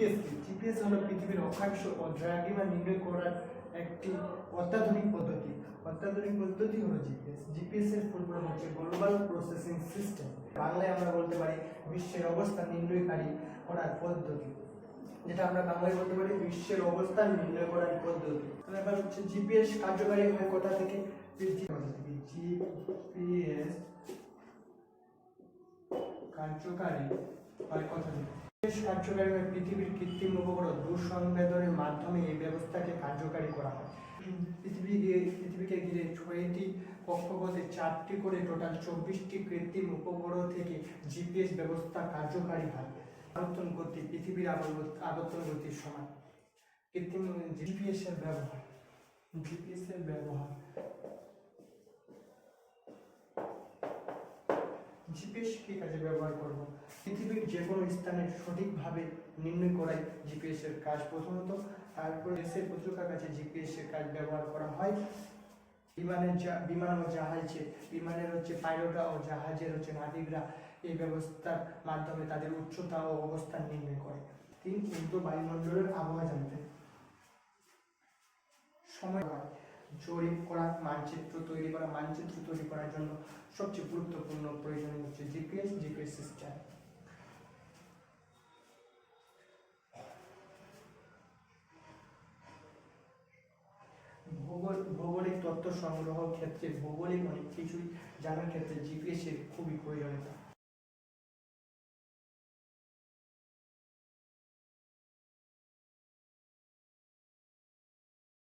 GPS কি? GPS হলো পৃথিবীর অক্ষাংশ ও দ্রাঘিমা নির্ণয় করার একটি অত্যাধুনিক পদ্ধতি। অত্যাধুনিক পদ্ধতি হলো জিপিএস জিপিএস এর ফুল হচ্ছে গ্লোবাল প্রসেসিং সিস্টেম বাংলায় আমরা বলতে পারি বিশ্বের অবস্থান নির্ণয়কারী করার পদ্ধতি। যেটা আমরা বাংলায় বলতে পারি বিশ্বের অবস্থান নির্ণয় করার পদ্ধতি। এবার হচ্ছে জিপিএস কার্যকারী হয় কোথা থেকে? জিপিএস কার্যকারী হয় কথা থেকে? বিশেষ কার্যকারী পৃথিবীর কৃত্রিম উপগ্রহ দূরসংবেদনের মাধ্যমে এই ব্যবস্থাকে কার্যকারী করা হয়। পৃথিবী পৃথিবীকে ঘিরে ছয়টি কক্ষপথে চারটি করে টোটাল চব্বিশটি কৃত্রিম উপগ্রহ থেকে জিপিএস ব্যবস্থা কার্যকারী হয়। আবর্তন গতি, পৃথিবীর আবর্তন গতির সমান। কৃত্রিম জিপিএস এর ব্যবহার। জিপিএস এর ব্যবহার। জিপিএস কি কাজে ব্যবহার করব? পৃথিবীর যে কোনো স্থানে সঠিকভাবে নির্ণয় করাই জিপিএস এর কাজ প্রথমত। তারপর দেশের পত্রিকার কাছে জিপিএস এর কাজ ব্যবহার করা হয়। বিমানের যা বিমান ও জাহাজে, বিমানের হচ্ছে পাইলটরা ও জাহাজের হচ্ছে নাবিকরা এই ব্যবস্থার মাধ্যমে তাদের উচ্চতা ও অবস্থান নির্ণয় করে। তিন কিন্তু বায়ুমণ্ডলের আবহাওয়া জানতে। সময় হয়। জরিপ করা, মানচিত্র তৈরি করা, মানচিত্র তৈরি করার জন্য সবচেয়ে গুরুত্বপূর্ণ প্রয়োজন হচ্ছে জিপিএস জিপিএস সিস্টেম। ভূগোল, ভৌগোলিক তথ্য সংগ্রহ ক্ষেত্রে ভৌগোলিক অনেক কিছুই জানার ক্ষেত্রে জিপিএস এর খুবই প্রয়োজনীয়তা।